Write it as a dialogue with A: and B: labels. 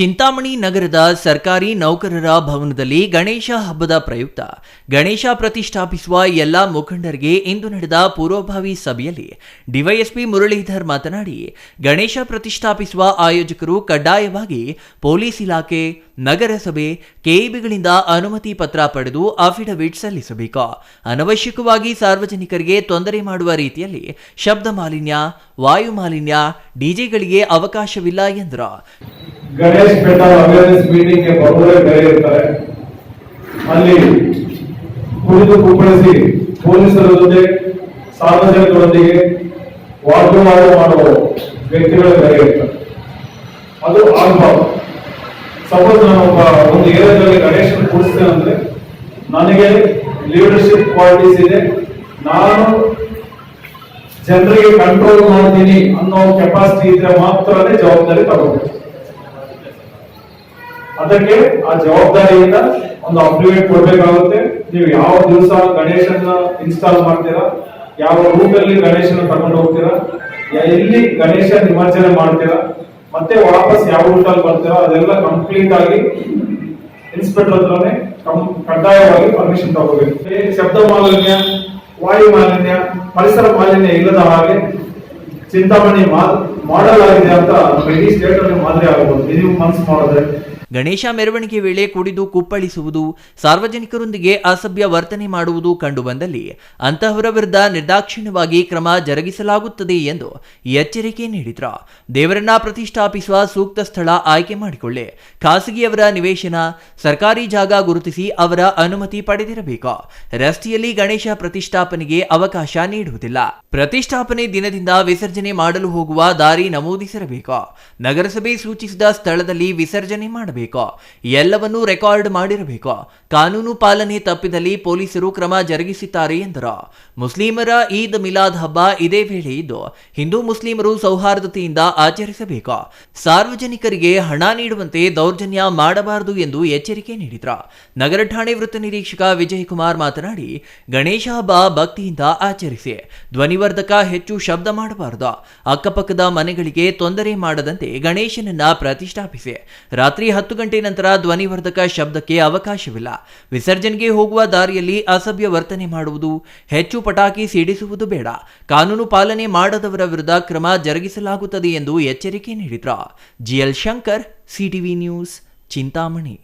A: ಚಿಂತಾಮಣಿ ನಗರದ ಸರ್ಕಾರಿ ನೌಕರರ ಭವನದಲ್ಲಿ ಗಣೇಶ ಹಬ್ಬದ ಪ್ರಯುಕ್ತ. ಗಣೇಶ ಪ್ರತಿಷ್ಠಾಪಿಸುವ ಎಲ್ಲ ಮುಖಂಡರಿಗೆ ಇಂದು ನಡೆದ ಪೂರ್ವಭಾವಿ ಸಭೆಯಲ್ಲಿ ಡಿವೈಎಸ್ಪಿ ಮುರಳೀಧರ್ ಮಾತನಾಡಿ, ಗಣೇಶ ಪ್ರತಿಷ್ಠಾಪಿಸುವ ಆಯೋಜಕರು ಕಡ್ಡಾಯವಾಗಿ ಪೊಲೀಸ್ ಇಲಾಖೆ, ನಗರಸಭೆ, ಕೆಇಬಿಗಳಿಂದ ಅನುಮತಿ ಪತ್ರ ಪಡೆದು ಅಫಿಡವಿಟ್ ಸಲ್ಲಿಸಬೇಕು. ಅನವಶ್ಯಕವಾಗಿ ಸಾರ್ವಜನಿಕರಿಗೆ ತೊಂದರೆ ಮಾಡುವ ರೀತಿಯಲ್ಲಿ ಶಬ್ದ ಮಾಲಿನ್ಯ, ವಾಯು ಮಾಲಿನ್ಯ, ಡಿಜೆಗಳಿಗೆ ಅವಕಾಶವಿಲ್ಲ ಎಂದರು.
B: ಗಣೇಶ್ ಬೆಟ್ಟ ಅವೇರ್ನೆಸ್ ಮೀಟಿಂಗ್ಗೆ ಬರುವವರೇ ಬೇರೆ ಇರ್ತಾರೆ. ಅಲ್ಲಿ ಕುಡಿದು ಕುಪ್ಪಳಿಸಿ ಪೊಲೀಸರ ಜೊತೆ ಸಾರ್ವಜನಿಕರೊಂದಿಗೆ ವಾಗ್ವಾದ ಮಾಡುವ ವ್ಯಕ್ತಿಗಳು ಬೇರೆ ಇರ್ತಾರೆ. ಅದು ಆಗ್ಬಾರ್ದು. ಸಪೋಸ್ ನಾನು ಒಬ್ಬ ಒಂದು ಏರಿಯಾದಲ್ಲಿ ಗಣೇಶನ ಕೂಡಿಸ್ತೇನೆ ಅಂದ್ರೆ ನನಗೆ ಲೀಡರ್ಶಿಪ್ ಕ್ವಾಲಿಟೀಸ್ ಇದೆ. ನಾನು ಜನರಿಗೆ ಕಂಟ್ರೋಲ್ ಮಾಡ್ತೀನಿ ಅನ್ನೋ ಕೆಪಾಸಿಟಿ ಇದ್ರೆ ಮಾತ್ರನೇ ಜವಾಬ್ದಾರಿ ತಗೋಬೇಕು. ಅದಕ್ಕೆ ಆ ಜವಾಬ್ದಾರಿಯಿಂದ ಒಂದು ಅಪ್ಲಿಮೆಂಟ್ ಕೊಡ್ಬೇಕಾಗುತ್ತೆ. ನೀವು ಯಾವ ದಿವಸ ಗಣೇಶನ ಇನ್ಸ್ಟಾಲ್ ಮಾಡ್ತೀರಾ, ಯಾವ ರೂಮ್ ಗಣೇಶನ ತಗೊಂಡು ಹೋಗ್ತೀರಾ ಎಲ್ಲಿ ಗಣೇಶ ನಿಮಜ್ಜನೆ ಮಾಡ್ತೀರಾ, ಮತ್ತೆ ವಾಪಸ್ ಯಾವ ರೂಟಲ್ಲಿ ಬರ್ತೀರಾ, ಅದೆಲ್ಲ ಕಂಪ್ಲೀಟ್ ಆಗಿ ಇನ್ಸ್ಪೆಕ್ಟರ್ ಹತ್ರನೇ ಕಡ್ಡಾಯವಾಗಿ ಪರ್ಮಿಷನ್ ತಗೋಬೇಕು. ಶಬ್ದ ಮಾಲಿನ್ಯ, ವಾಯು ಮಾಲಿನ್ಯ, ಪರಿಸರ ಮಾಲಿನ್ಯ ಇಲ್ಲದ ಹಾಗೆ ಚಿಂತಾಮಣಿ ಮಾಡಲಾಗಿದೆ ಆಗಿದೆ ಅಂತ ಇಡೀ ಸ್ಟೇಟ್ ಅಲ್ಲಿ ಮಾದರಿ ಆಗಬಹುದು ನೀವು ಮನಸ್ಸು ಮಾಡಿದ್ರೆ.
A: ಗಣೇಶ ಮೆರವಣಿಗೆ ವೇಳೆ ಕುಡಿದು ಕುಪ್ಪಳಿಸುವುದು, ಸಾರ್ವಜನಿಕರೊಂದಿಗೆ ಅಸಭ್ಯ ವರ್ತನೆ ಮಾಡುವುದು ಕಂಡುಬಂದಲ್ಲಿ ಅಂತಹವರ ವಿರುದ್ಧ ನಿರ್ದಾಕ್ಷಿಣ್ಯವಾಗಿ ಕ್ರಮ ಜರುಗಿಸಲಾಗುತ್ತದೆ ಎಂದು ಎಚ್ಚರಿಕೆ ನೀಡಿದ್ರು. ದೇವರನ್ನ ಪ್ರತಿಷ್ಠಾಪಿಸುವ ಸೂಕ್ತ ಸ್ಥಳ ಆಯ್ಕೆ ಮಾಡಿಕೊಳ್ಳಿ. ಖಾಸಗಿಯವರ ನಿವೇಶನ, ಸರ್ಕಾರಿ ಜಾಗ ಗುರುತಿಸಿ ಅವರ ಅನುಮತಿ ಪಡೆದಿರಬೇಕು. ರಸ್ತೆಯಲ್ಲಿ ಗಣೇಶ ಪ್ರತಿಷ್ಠಾಪನೆಗೆ ಅವಕಾಶ ನೀಡುವುದಿಲ್ಲ. ಪ್ರತಿಷ್ಠಾಪನೆ ದಿನದಿಂದ ವಿಸರ್ಜನೆ ಮಾಡಲು ಹೋಗುವ ದಾರಿ ನಮೂದಿಸಿರಬೇಕು. ನಗರಸಭೆ ಸೂಚಿಸಿದ ಸ್ಥಳದಲ್ಲಿ ವಿಸರ್ಜನೆ ಮಾಡಬೇಕು. ಎಲ್ಲವನ್ನೂ ರೆಕಾರ್ಡ್ ಮಾಡಿರಬೇಕು? ಕಾನೂನು ಪಾಲನೆ ತಪ್ಪಿದಲ್ಲಿ ಪೊಲೀಸರು ಕ್ರಮ ಜರುಗಿಸುತ್ತಾರೆ ಎಂದರು. ಮುಸ್ಲಿಮರ ಈದ್ ಮಿಲಾದ್ ಹಬ್ಬ ಇದೇ ವೇಳೆ ಇದ್ದು, ಹಿಂದೂ ಮುಸ್ಲಿಮರು ಸೌಹಾರ್ದತೆಯಿಂದ ಆಚರಿಸಬೇಕು? ಸಾರ್ವಜನಿಕರಿಗೆ ಹಣ ನೀಡುವಂತೆ ದೌರ್ಜನ್ಯ ಮಾಡಬಾರದು ಎಂದು ಎಚ್ಚರಿಕೆ ನೀಡಿದರು. ನಗರ ಠಾಣೆ ವೃತ್ತ ನಿರೀಕ್ಷಕ ವಿಜಯ್ ಕುಮಾರ್ ಮಾತನಾಡಿ, ಗಣೇಶ ಹಬ್ಬ ಭಕ್ತಿಯಿಂದ ಆಚರಿಸಿ, ಧ್ವನಿವರ್ಧಕ ಹೆಚ್ಚು ಶಬ್ದ ಮಾಡಬಾರದು. ಅಕ್ಕಪಕ್ಕದ ಮನೆಗಳಿಗೆ ತೊಂದರೆ ಮಾಡದಂತೆ ಗಣೇಶನನ್ನ ಪ್ರತಿಷ್ಠಾಪಿಸಿ, ರಾತ್ರಿ ಹತ್ತು ಗಂಟೆ ನಂತರ ಧ್ವನಿವರ್ಧಕ ಶಬ್ದಕ್ಕೆ ಅವಕಾಶವಿಲ್ಲ. ವಿಸರ್ಜನೆಗೆ ಹೋಗುವ ದಾರಿಯಲ್ಲಿ ಅಸಭ್ಯ ವರ್ತನೆ ಮಾಡುವುದು, ಹೆಚ್ಚು ಪಟಾಕಿ ಸಿಡಿಸುವುದು ಬೇಡ. ಕಾನೂನು ಪಾಲನೆ ಮಾಡದವರ ವಿರುದ್ಧ ಕ್ರಮ ಜರುಗಿಸಲಾಗುತ್ತದೆ ಎಂದು ಎಚ್ಚರಿಕೆ ನೀಡಿದ್ರು GL Shankar, CTV news, Chintamani.